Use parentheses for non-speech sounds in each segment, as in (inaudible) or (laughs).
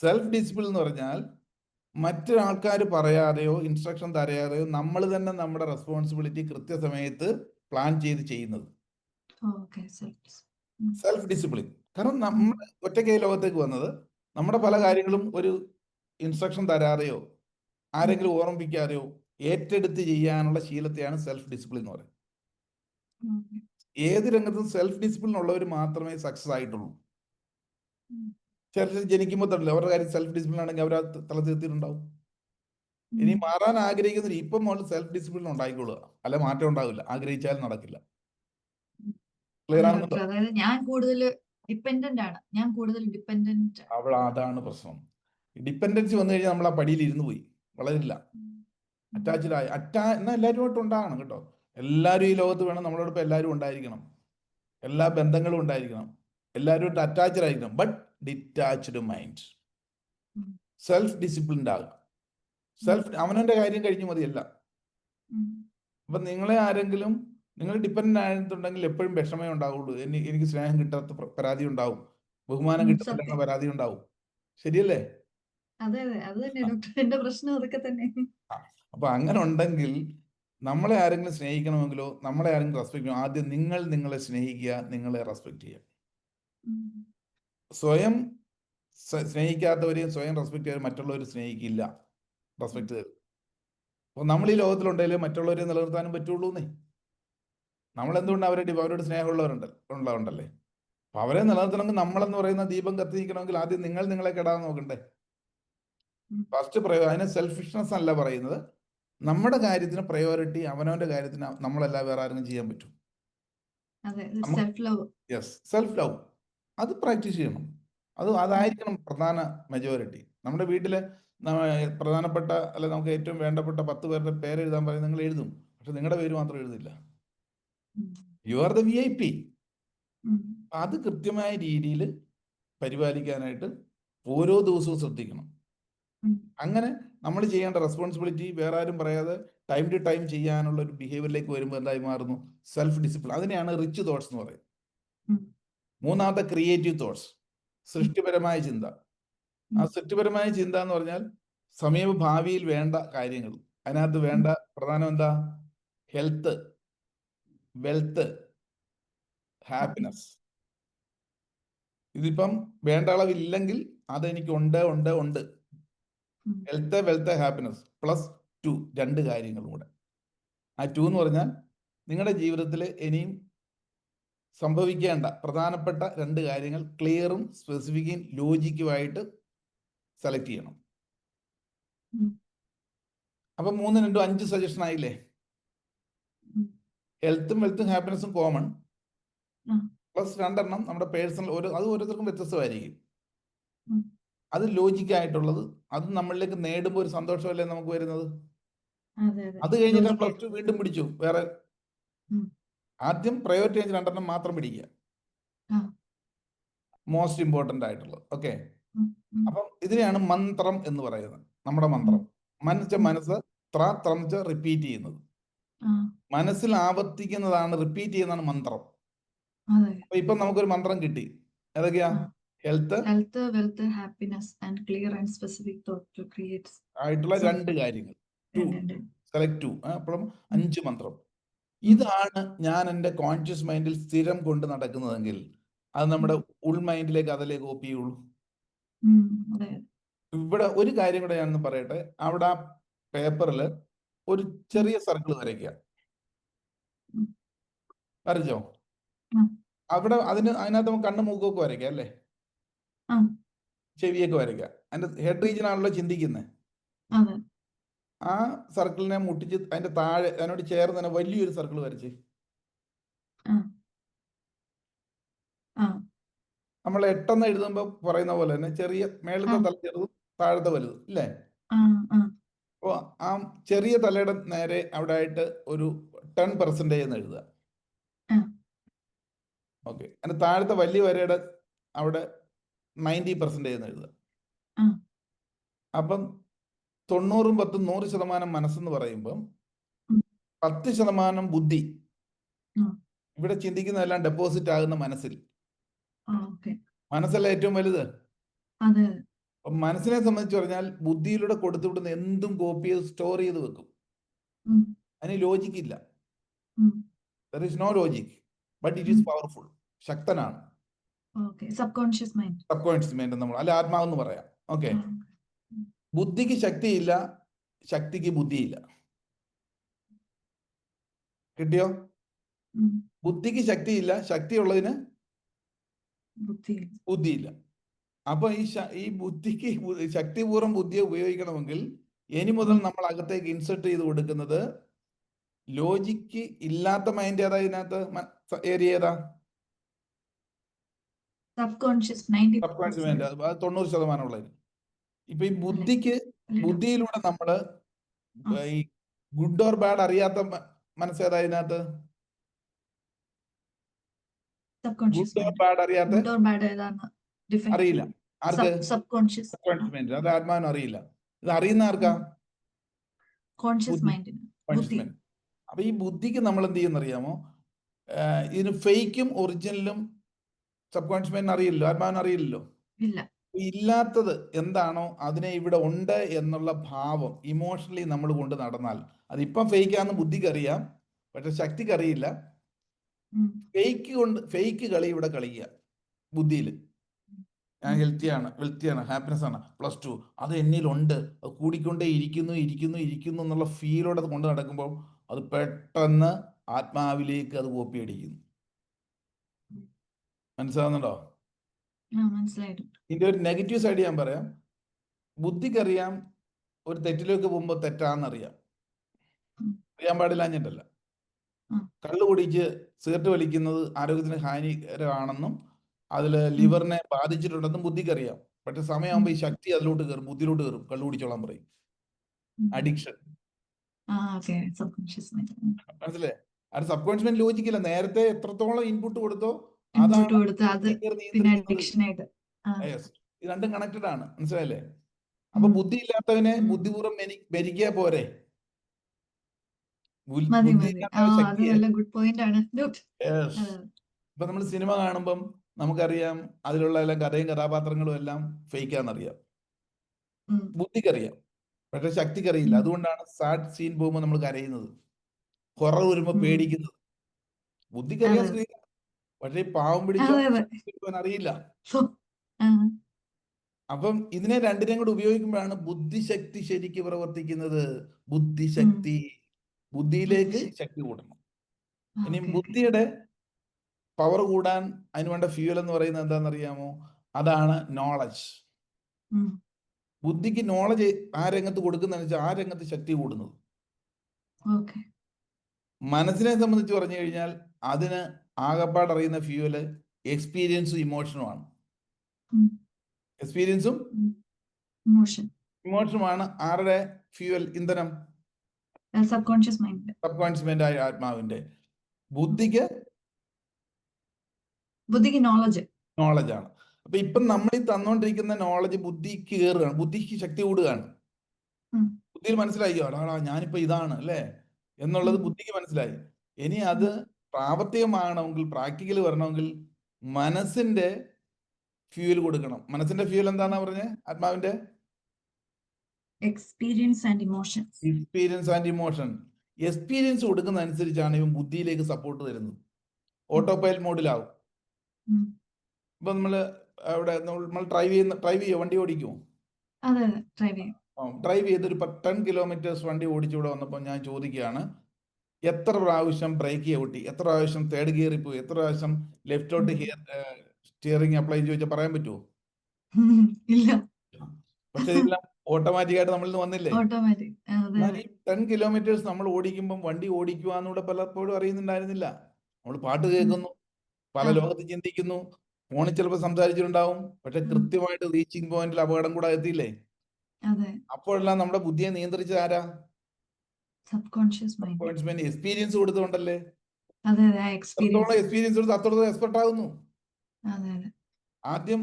Self discipline എന്ന് പറഞ്ഞാൽ മറ്റൊരാൾക്കാർ പറയാതെയോ instruction തരയാതെയോ നമ്മൾ തന്നെ നമ്മുടെ റെസ്പോൺസിബിലിറ്റി കൃത്യസമയത്ത് പ്ലാൻ ചെയ്ത് ചെയ്യുന്നത്. സെൽഫ് ഡിസിപ്ലിൻ കാരണം നമ്മൾ ഒറ്റയ്ക്ക് ഈ ലോകത്തേക്ക് വന്നത്. നമ്മുടെ പല കാര്യങ്ങളും ഒരു ഇൻസ്ട്രക്ഷൻ തരാതെയോ ആരെങ്കിലും ഓർമ്മിപ്പിക്കാതെയോ ഏറ്റെടുത്ത് ചെയ്യാനുള്ള ശീലത്തെയാണ് സെൽഫ് ഡിസിപ്ലിൻ എന്ന് പറയുന്നത്. ഏത് രംഗത്തും സെൽഫ് ഡിസിപ്ലിൻ ഉള്ളവർ മാത്രമേ സക്സസ് ആയിട്ടുള്ളൂ. ചിലർ ജനിക്കുമ്പോൾ തന്നെ അവരുടെ കാര്യം സെൽഫ് ഡിസിപ്ലിൻ ആണെങ്കിൽ അവർ തല തീർത്തിട്ടുണ്ടാവും. ഇനി മാറാൻ ആഗ്രഹിക്കുന്നില്ല ഇപ്പം മോൾ സെൽഫ് ഡിസിപ്ലിൻ ഉണ്ടായിക്കൊള്ളുക അല്ല മാറ്റം ഉണ്ടാവില്ല. ആഗ്രഹിച്ചാലും നടക്കില്ല. ക്ലിയർ ഞാൻ കൂടുതൽ ഡിപ്പെൻഡന്റ് ആണ്. ഞാൻ കൂടുതൽ ഡിപ്പെൻഡന്റ് അവൾ അതാണ് പ്രശ്നം. ഡിപ്പെൻഡൻസി വന്നു കഴിഞ്ഞാൽ നമ്മൾ ആ പടിയിൽ ഇരുന്ന് പോയി. വളരില്ല അറ്റാച്ച്ഡ് ആയി അറ്റാ എന്നാൽ എല്ലാവരുമായിട്ട് ഉണ്ടാകണം കേട്ടോ. എല്ലാവരും ഈ ലോകത്ത് വേണം. നമ്മളോടൊപ്പം എല്ലാവരും ഉണ്ടായിരിക്കണം. എല്ലാ ബന്ധങ്ങളും ഉണ്ടായിരിക്കണം. എല്ലാവരുമായിട്ട് അറ്റാച്ച്ഡ് ആയിരിക്കണം. But detached mind. Self disciplined ആകുക സെൽഫ് അവനവന്റെ കാര്യം കഴിഞ്ഞു മതിയല്ല. അപ്പൊ നിങ്ങളെ ആരെങ്കിലും നിങ്ങൾ ഡിപ്പെൻഡ് ആയിട്ടുണ്ടെങ്കിൽ എപ്പോഴും വിഷമേ ഉണ്ടാവുള്ളൂ. എനിക്ക് എനിക്ക് സ്നേഹം കിട്ടാത്ത പരാതി ഉണ്ടാവും. ബഹുമാനം കിട്ടാത്ത പരാതി ഉണ്ടാവും. ശരിയല്ലേ? അപ്പൊ അങ്ങനെ ഉണ്ടെങ്കിൽ നമ്മളെ ആരെങ്കിലും സ്നേഹിക്കണമെങ്കിലോ നമ്മളെ ആരെങ്കിലും റെസ്പെക്ട് ചെയ്യണം. ആദ്യം നിങ്ങൾ നിങ്ങളെ സ്നേഹിക്കുക നിങ്ങളെ റെസ്പെക്ട് ചെയ്യുക. സ്വയം സ്നേഹിക്കാത്തവരെയും സ്വയം റെസ്പെക്ട് ചെയ്യാൻ മറ്റുള്ളവർ സ്നേഹിക്കില്ല. റെസ്പെക്ട് തരും അപ്പോൾ നമ്മൾ ഈ ലോകത്തിലുണ്ടെങ്കിലും മറ്റുള്ളവരെ നിലനിർത്താനും പറ്റുള്ളൂ എന്നേ നമ്മൾ എന്തുകൊണ്ട് അവരെ അവരോട് സ്നേഹമുള്ളവരുണ്ട് ഉള്ളവരുണ്ടല്ലേ? അപ്പൊ അവരെ നിലനിർത്തണമെങ്കിൽ നമ്മളെന്ന് പറയുന്ന ദീപം കത്തിക്കണമെങ്കിൽ ആദ്യം നിങ്ങൾ നിങ്ങളെ കെടാൻ നോക്കണ്ടേ? ഫസ്റ്റ് പ്രയോ അതിനെ സെൽഫിഷ്നെസ് അല്ല പറയുന്നത്. നമ്മുടെ കാര്യത്തിന് പ്രയോറിറ്റി അവനവന്റെ കാര്യത്തിന് നമ്മളെല്ലാം വേറെ ആരെങ്കിലും ചെയ്യാൻ പറ്റും. യെസ് സെൽഫ് ലവ് അത് പ്രാക്ടീസ് ചെയ്യണം. അത് അതായിരിക്കണം പ്രധാന മെജോറിറ്റി നമ്മുടെ വീട്ടിലെ പ്രധാനപ്പെട്ട അല്ലെ നമുക്ക് ഏറ്റവും വേണ്ടപ്പെട്ട പത്ത് പേരുടെ പേര് എഴുതാൻ പറയും നിങ്ങൾ എഴുതും. പക്ഷെ നിങ്ങളുടെ പേര് മാത്രം എഴുതില്ല. You are the V I P അത് കൃത്യമായ രീതിയിൽ പരിപാലിക്കാനായിട്ട് ഓരോ ദിവസവും ശ്രദ്ധിക്കണം. അങ്ങനെ നമ്മൾ ചെയ്യേണ്ട റെസ്പോൺസിബിലിറ്റി വേറെ ആരും പറയാതെ ടൈം ടു ടൈം ചെയ്യാനുള്ള ഒരു ബിഹേവിയറിലേക്ക് വരുമ്പോൾ എന്തായി മാറുന്നു? സെൽഫ് ഡിസിപ്ലിൻ അതിനെയാണ് റിച്ച് തോട്ട്സ് എന്ന് പറയുന്നത്. മൂന്നാമത്തെ ക്രിയേറ്റീവ് തോട്ട്സ് സൃഷ്ടിപരമായ ചിന്ത. ആ സൃഷ്ടിപരമായ ചിന്ത എന്ന് പറഞ്ഞാൽ സമീപ ഭാവിയിൽ വേണ്ട കാര്യങ്ങൾ. അതിനകത്ത് വേണ്ട പ്രധാനം എന്താ? ഹെൽത്ത് വെൽത്ത് ഹാപ്പിനെസ് ഇതിപ്പം വേണ്ട അളവില്ലെങ്കിൽ അതെനിക്ക് ഉണ്ട് ഉണ്ട് ഉണ്ട്. Health wealth happiness plus two രണ്ട് കാര്യങ്ങളും കൂടെ. ആ ടു എന്ന് പറഞ്ഞാൽ നിങ്ങളുടെ ജീവിതത്തിൽ ഇനിയും സംഭവിക്കേണ്ട പ്രധാനപ്പെട്ട രണ്ട് കാര്യങ്ങൾ ക്ലിയറും സ്പെസിഫിക്കും ലോജിക്കുമായിട്ട് സെലക്ട് ചെയ്യണം. അപ്പൊ മൂന്ന് രണ്ടും അഞ്ച് സജഷൻ ആയില്ലേ. ഹെൽത്തും വെൽത്തും ഹാപ്പിനെസ്സും കോമൺ. പ്ലസ് രണ്ടെണ്ണം നമ്മുടെ പേഴ്സണൽ ഓരോ അത് ഓരോരുത്തർക്കും വ്യത്യസ്തമായിരിക്കും. അത് ലോജിക്കായിട്ടുള്ളത് അത് നമ്മളിലേക്ക് നേടുമ്പോൾ ഒരു സന്തോഷമല്ലേ നമുക്ക് വരുന്നത്? അതെ കഴിഞ്ഞിട്ട് പ്ലസ് ടു വീണ്ടും പിടിച്ചു. വേറെ. ആദ്യം പ്രയോറിറ്റി റേഞ്ച് രണ്ടെണ്ണം മാത്രം പിടിക്കുക. മോസ്റ്റ് ഇമ്പോർട്ടന്റ് ആയിട്ടുള്ളത്. ഓക്കെ. അപ്പം ഇതിനെയാണ് മന്ത്രം എന്ന് പറയുന്നത്. നമ്മുടെ മന്ത്രം. മനസ്സ മനസ്സ് ത്ര ത്രംച്ച് റിപ്പീറ്റ് ചെയ്യുന്നത്. മനസ്സിൽ ആവർത്തിക്കുന്നതാണ് റിപ്പീറ്റ് ചെയ്യുന്നതാണ് മന്ത്രം. അപ്പൊ ഇപ്പൊ നമുക്കൊരു മന്ത്രം കിട്ടി. ഏതൊക്കെയാ? Health health wealth happiness and clear and specific thought to create ആയിട്ടുള്ള രണ്ട് കാര്യങ്ങൾ. സെലക്ട് ടു അപ്പോഴും അഞ്ച് മന്ത്രം. ഇതാണ് ഞാൻ എന്റെ കോൺഷ്യസ് മൈൻഡിൽ സ്ഥിരം കൊണ്ട് നടക്കുന്നതെങ്കിൽ അത് നമ്മുടെ ഉൾ മൈൻഡിലേക്ക് അതിലേ കോപ്പി ചെയ്യുള്ളൂ ഇവിടെ ഒരു കാര്യം കൂടെ ഞാനൊന്ന് പറയട്ടെ. അവിടെ ആ പേപ്പറിൽ ഒരു ചെറിയ സർക്കിൾ വരയ്ക്കുക. വരച്ചോ അവിടെ അതിന് അതിനകത്ത് നമുക്ക് കണ്ണു മൂക്കൊക്കെ വരയ്ക്കാം അല്ലേ. ചെവിയൊക്കെ വരയ്ക്കാം. അതിന്റെ ഹെഡ് റീജിയൻ ആണല്ലോ ചിന്തിക്കുന്നത് ആ സർക്കിളിനെ മുട്ടിച്ച് അതിന്റെ താഴെ അതിനോട് ചേർന്ന് തന്നെ വലിയൊരു സർക്കിൾ വരച്ച്. നമ്മൾ എട്ടെന്ന് എഴുതുമ്പോൾ പറയുന്ന പോലെ തന്നെ ചെറിയ മേളത്തെ. തല ചെറുതും താഴത്തെ വലുതും ഇല്ലേ? ആ ആ. അപ്പോൾ ആ ചെറിയ തലയുടെ നേരെ അവിടെ ആയിട്ട് ഒരു ടെൻ പെർസെന്റേജ് എന്ന് എഴുതുക. ഓക്കെ. അതിന്റെ താഴത്തെ വലിയ വരയുടെ അവിടെ നയന്റി പെർസെന്റേജ് എന്ന് എഴുതുക. അപ്പം തൊണ്ണൂറും പത്തും നൂറ് ശതമാനം മനസ്സെന്ന് പറയുമ്പം. പത്ത് ശതമാനം ബുദ്ധി ഇവിടെ ചിന്തിക്കുന്നതെല്ലാം ഡെപ്പോസിറ്റ് ആകുന്ന മനസ്സിൽ. മനസ്സല്ല ഏറ്റവും വലുത്. മനസ്സിനെ സംബന്ധിച്ച് പറഞ്ഞാൽ ബുദ്ധിയിലൂടെ കൊടുത്തുവിടുന്ന എന്തും കോപ്പി ചെയ്ത് സ്റ്റോർ ചെയ്ത് വെക്കും. അതിന് ലോജിക് ഇല്ല. ഉം. There is no logic but it is powerful ശക്തനാണ്. Subconscious mind subconscious mind നമ്മൾ അല്ല ആത്മാവെന്ന് പറയാം. ഓക്കെ. ബുദ്ധിക്ക് ശക്തിയില്ല ശക്തിക്ക് ബുദ്ധിയില്ല. കിട്ടിയോ? ബുദ്ധിക്ക് ശക്തിയില്ല ശക്തിയുള്ളതിന് ബുദ്ധി. ബുദ്ധിയില്ല. അപ്പൊ ഈ ഈ ബുദ്ധിക്ക് ശക്തിപൂർവം ബുദ്ധിയെ ഉപയോഗിക്കണമെങ്കിൽ ഇനി മുതൽ നമ്മൾ അകത്തേക്ക് ഇൻസെർട്ട് ചെയ്ത് കൊടുക്കുന്നത് ലോജിക്ക് ഇല്ലാത്ത മൈൻഡ് ഏതാ ഇതിനകത്ത്? ഏരിയ ഏതാ? സബ്കോൺഷ്യസ് 90 സബ് കോൺഷ്യസ് മൈൻഡ് അത് തൊണ്ണൂറ് ശതമാനം ഉള്ളത് ഇപ്പൊ ഈ ബുദ്ധിക്ക് ബുദ്ധിയിലൂടെ നമ്മൾ ഈ ഗുഡ് ഓർ ബാഡ് അറിയാത്ത മനസ്സേതാ ഇതിനകത്ത്? ഗുഡ് ഓർ ബാഡ് അറിയാത്ത അറിയില്ല. ചെയ്യാം. ആർക്ക്? Sub- subconscious. Subconscious mind അത് ആത്മാവിനും അറിയില്ല. ഇത് അറിയുന്ന ആർക്കാ. കോൺഷ്യസ്. മൈൻഡ് അപ്പൊ ഈ ബുദ്ധിക്ക് നമ്മൾ എന്ത് ചെയ്യുന്ന അറിയാമോ? ആഹ് ഇതിന് ഫേക്കും ഒറിജിനലും സബ് കോൺഷ്യസ് മൈൻഡിന് അറിയില്ലല്ലോ. ആത്മാവിന് അറിയില്ലല്ലോ. ഇല്ല. ഇല്ലാത്തത് എന്താണോ അതിനെ ഇവിടെ ഉണ്ട് എന്നുള്ള ഭാവം ഇമോഷണലി നമ്മൾ കൊണ്ട് നടന്നാൽ. അതിപ്പം ഫേക്കാന്ന് ബുദ്ധിക്ക് അറിയാം പക്ഷെ ശക്തിക്ക് അറിയില്ല ഉം, ഫേക്ക് കൊണ്ട് ഫേക്ക് കളി ഇവിടെ കളിക്കുക. ബുദ്ധിയിൽ. ഞാൻ ഹെൽത്തിയാണ് വെൽത്തിയാണ് ഹാപ്പിനെസ് ആണ്. പ്ലസ് ടു അത് എന്നിലുണ്ട് അത് കൂടിക്കൊണ്ടേ ഇരിക്കുന്നു ഇരിക്കുന്നു ഇരിക്കുന്നു എന്നുള്ള ഫീലോടെ അത് കൊണ്ട് നടക്കുമ്പോൾ അത് പെട്ടെന്ന് ആത്മാവിലേക്ക് അത് കോപ്പി അടിക്കുന്നു മനസ്സിലാവുന്നുണ്ടോ. ഇതിന്റെ ഒരു നെഗറ്റീവ് സൈഡ് ഞാൻ പറയാം. ബുദ്ധിക്കറിയാം ഒരു തെറ്റിലേക്ക് പോകുമ്പോൾ തെറ്റാന്നറിയാം. അറിയാം അറിയാൻ പാടില്ലാഞ്ഞിട്ടല്ല. കള്ളു കുടിച്ച് സിഗരറ്റ് വലിക്കുന്നത് ആരോഗ്യത്തിന് ഹാനികരമാണെന്നും അതിൽ ലിവറിനെ ബാധിച്ചിട്ടുണ്ടെന്നും ബുദ്ധിക്കറിയാം. പക്ഷെ സമയമാകുമ്പോൾ ഈ ശക്തി അതിലോട്ട് കയറും ബുദ്ധിയിലോട്ട് കയറും കള്ളു കുടിച്ചോളാൻ പറയും. അഡിക്ഷൻ. മനസ്സിലേ അത് സബ് കോൺഷ്യസ് ലോജിക്കില്ല. നേരത്തെ എത്രത്തോളം ഇൻപുട്ട് കൊടുത്തോ കൊടുത്ത് അത് പിന്നെ അഡിക്ഷൻ ആയിട്ട്. ഇത് രണ്ടും കണക്റ്റഡ് ആണ്. മനസ്സിലായില്ലേ? അപ്പൊ ബുദ്ധി ഇല്ലാത്തവനെ. ബുദ്ധിപൂർവം ഭരിക്കുക പോരെ. ഇപ്പൊ നമ്മൾ സിനിമ കാണുമ്പം നമുക്കറിയാം അതിലുള്ള എല്ലാം കഥയും കഥാപാത്രങ്ങളും എല്ലാം ഫേക്കാന്നറിയാം. ബുദ്ധിക്കറിയാം. പക്ഷെ ശക്തിക്കറിയില്ല. അതുകൊണ്ടാണ് സാഡ് സീൻ പോകുമ്പോൾ നമ്മൾ കരയുന്നത്. കുറവ് വരുമ്പോ. പേടിക്കുന്നത്. ബുദ്ധിക്കറിയാൻ ശ്രീ സ്ത്രീ പക്ഷെ പാവം. ഇവൻ അറിയില്ല അപ്പം ഇതിനെ രണ്ടിനെയും കൂടെ ഉപയോഗിക്കുമ്പോഴാണ് ബുദ്ധിശക്തി ശരിക്ക് പ്രവർത്തിക്കുന്നത്. ബുദ്ധിശക്തി. ബുദ്ധിയിലേക്ക് ശക്തി കൂട്ടണം ഇനി. ബുദ്ധിയുടെ പവർ കൂടാൻ അതിന് വേണ്ട ഫ്യൂൽ എന്ന് പറയുന്നത് എന്താണെന്നറിയാമോ? അതാണ് നോളജ് ബുദ്ധിക്ക് നോളജ് ആ രംഗത്ത് കൊടുക്കുന്നതെന്ന് വെച്ചാൽ ആ രംഗത്ത് ശക്തി കൂടുന്നത്. മനസ്സിനെ സംബന്ധിച്ച് പറഞ്ഞു കഴിഞ്ഞാൽ അതിന് ആകപ്പാട് അറിയുന്ന ഫ്യൂവൽ എക്സ്പീരിയൻസും ഇമോഷനുമാണ് ആണ്. എക്സ്പീരിയൻസും. ഇമോഷനുമാണ് ആരുടെ ഫ്യൂവൽ ഇന്ധനം? Subconscious mind subconscious subconscious ആയ ആത്മാവിന്റെ ബുദ്ധിക്ക്? ബുദ്ധിക്ക് നോളജ്. നോളജ് ആണ്. അപ്പൊ ഇപ്പം നമ്മൾ ഈ തന്നോണ്ടിരിക്കുന്ന നോളജ് ബുദ്ധിക്ക് കയറുകയാണ് ബുദ്ധിക്ക് ശക്തി കൂടുകയാണ്. ബുദ്ധിയിൽ മനസ്സിലായി. ഞാനിപ്പോ ഇതാണ് അല്ലേ? എന്നുള്ളത് ബുദ്ധിക്ക് മനസ്സിലായി. ഇനി അത് പ്രാവർത്തികമാകണമെങ്കിൽ പ്രാക്ടിക്കൽ വരണമെങ്കിൽ മനസ്സിന്റെ ഫ്യൂൽ കൊടുക്കണം. മനസ്സിന്റെ ഫ്യൂൽ എന്താണെന്നാ പറഞ്ഞത് ആത്മാവിന്റെ experience and emotions. Experience and emotion experience കൊടുക്കുന്ന അനുസരിച്ചാണ് ഇവൻ ബുദ്ധിയിലേക്ക് സപ്പോർട്ട് തരുന്നത്. ഓട്ടോ പൈലറ്റ് മോഡിലാവും ഇപ്പൊ നമ്മൾ അവിടെ നമ്മൾ ഡ്രൈവ് ചെയ്യുന്ന ഡ്രൈവ് ചെയ്യോ വണ്ടി ഓടിക്കുമോ ഡ്രൈവ് ചെയ്ത് ചെയ്തൊരു ടെൻ കിലോമീറ്റേഴ്സ് വണ്ടി ഓടിച്ചു ഇവിടെ വന്നപ്പോൾ ഞാൻ ചോദിക്കുകയാണ് എത്ര പ്രാവശ്യം ബ്രേക്ക് ചവിട്ടി എത്ര പ്രാവശ്യം തേർഡ് ഗിയറിൽ പോയി? എത്ര പ്രാവശ്യം ലെഫ്റ്റോട്ട് സ്റ്റിയറിംഗ് അപ്ലൈ ചോദിച്ചാൽ പറയാൻ പറ്റുമോ (laughs) ഇല്ല. പക്ഷെ ഇതെല്ലാം ഓട്ടോമാറ്റിക് ആയിട്ട് നമ്മളിൽ വന്നില്ലേ. ഈ ടെൻ കിലോമീറ്റേഴ്സ് നമ്മൾ ഓടിക്കുമ്പോൾ വണ്ടി ഓടിക്കുവാന്നൂടെ പലപ്പോഴും അറിയുന്നുണ്ടായിരുന്നില്ല. നമ്മൾ പാട്ട് കേൾക്കുന്നു പല. ലോകത്ത് ചിന്തിക്കുന്നു ഫോണിൽ ചിലപ്പോൾ സംസാരിച്ചിട്ടുണ്ടാവും പക്ഷെ കൃത്യമായിട്ട് റീച്ചിങ് പോയിന്റിൽ അപകടം കൂടെ എത്തിയില്ലേ. അപ്പോഴെല്ലാം നമ്മുടെ ബുദ്ധിയെ നിയന്ത്രിച്ചത് ആരാ? Subconscious mind. എക്സ്പീരിയൻസ് കൊടുത്തോണ്ടല്ലേ? അതെ അതെ എക്സ്പീരിയൻസ്. എക്സ്പീരിയൻസ് കൊടുത്ത് അത്രത്തോളം എക്സ്പെർട്ട് ആകുന്നു അതെ അതെ. ആദ്യം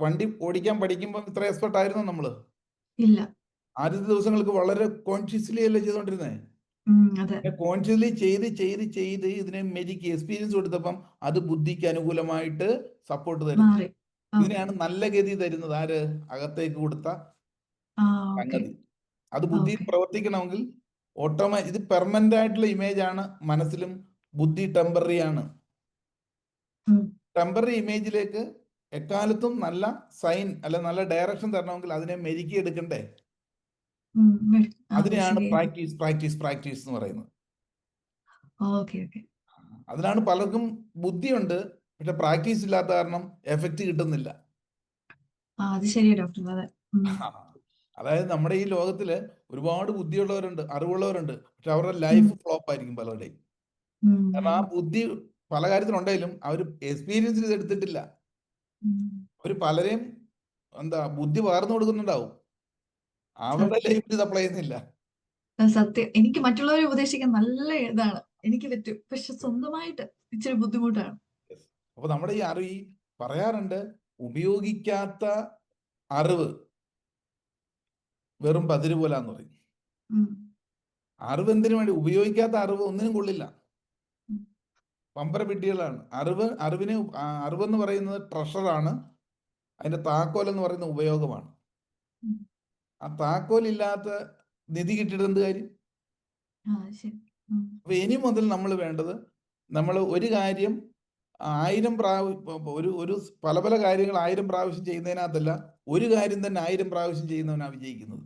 വണ്ടി ഓടിക്കാൻ പഠിക്കുമ്പോ ഇത്ര എക്സ്പെർട്ട് ആയിരുന്നു നമ്മൾ? ഇല്ല. ആദ്യത്തെ ദിവസങ്ങൾക്ക് വളരെ കോൺഷ്യസ്ലി അല്ലേ ചെയ്തോണ്ടിരുന്നേ? കോൺഷ്യസ്ലി ചെയ്ത് ചെയ്ത് ചെയ്ത് ഇതിനെ മെരിക്ക് എക്സ്പീരിയൻസ് കൊടുത്തപ്പം അത് ബുദ്ധിക്ക് അനുകൂലമായിട്ട് സപ്പോർട്ട് തരും. മാറി. ഓക്കെ. ഇതിനെയാണ് നല്ല ഗതി തരുന്നത്. ആര്? അകത്തേക്ക് കൊടുത്ത സംഗതി. അത് ബുദ്ധി പ്രവർത്തിക്കണമെങ്കിൽ ഓട്ടോമാ ഇത് പെർമനന്റ് ആയിട്ടുള്ള ഇമേജ് ആണ് മനസ്സിലും ബുദ്ധി ടെമ്പററി ആണ്. ടെമ്പററി ഇമേജിലേക്ക് എക്കാലത്തും നല്ല സൈൻ അല്ല നല്ല ഡയറക്ഷൻ തരണമെങ്കിൽ അതിനെ മെരുക്കി എടുക്കണ്ടേ? അതിനെയാണ് പ്രാക്ടീസ് പ്രാക്ടീസ് പ്രാക്ടീസ് എന്ന് പറയുന്നത്. അതിനാണ് പലർക്കും ബുദ്ധിയുണ്ട് പക്ഷെ പ്രാക്ടീസ് ഇല്ലാത്ത കാരണം എഫക്റ്റ് കിട്ടുന്നില്ല. അത് ശരിയാ ഡോക്ടർ (laughs) അതായത് നമ്മുടെ ഈ ലോകത്തിൽ ഒരുപാട് ബുദ്ധിയുള്ളവരുണ്ട് അറിവുള്ളവരുണ്ട്. പക്ഷെ അവരുടെ ലൈഫ് ഫ്ലോപ്പ് ആയിരിക്കും പലരുടെയും. കാരണം ആ ബുദ്ധി പല കാര്യത്തിലുണ്ടെങ്കിലും അവർ എക്സ്പീരിയൻസ് ചെയ്ത് എടുത്തിട്ടില്ല അവർ പലരെയും എന്താ ബുദ്ധി പകർന്നു കൊടുക്കുന്നുണ്ടാവും. അവരുടെ ലൈഫിൽ ഇത് അപ്ലൈ ചെയ്യുന്നില്ല. സത്യം. എനിക്ക് മറ്റുള്ളവരെ ഉപദേശിക്കാൻ നല്ല ഇതാണ്. എനിക്ക് പറ്റും. പക്ഷെ സ്വന്തമായിട്ട് ഇച്ചിരി ബുദ്ധിമുട്ടാണ്. അപ്പൊ നമ്മുടെ ഈ അറിവ് പറയാറുണ്ട് ഉപയോഗിക്കാത്ത അറിവ്. വെറും പതിര് പോലാന്ന് പറയും. അറിവ് എന്തിനു വേണ്ടി? ഉപയോഗിക്കാത്ത അറിവ് ഒന്നിനും കൊള്ളില്ല. പമ്പര പിട്ടികളാണ്. അറിവ് അറിവിനെ അറിവെന്ന് പറയുന്നത് ട്രഷറാണ് അതിന്റെ താക്കോൽ എന്ന് പറയുന്ന ഉപയോഗമാണ്. ആ താക്കോൽ ഇല്ലാത്ത നിധി കിട്ടിയിട്ട് എന്ത് കാര്യം? അപ്പൊ ഇനി മുതൽ നമ്മൾ വേണ്ടത് നമ്മൾ ഒരു കാര്യം ആയിരം പ്രാവശ്യം ഒരു ഒരു പല പല കാര്യങ്ങൾ ആയിരം പ്രാവശ്യം ചെയ്യുന്നതിനകത്തല്ല ഒരു കാര്യം തന്നെ ആയിരം പ്രാവശ്യം ചെയ്യുന്നവനാണ് വിജയിക്കുന്നത്.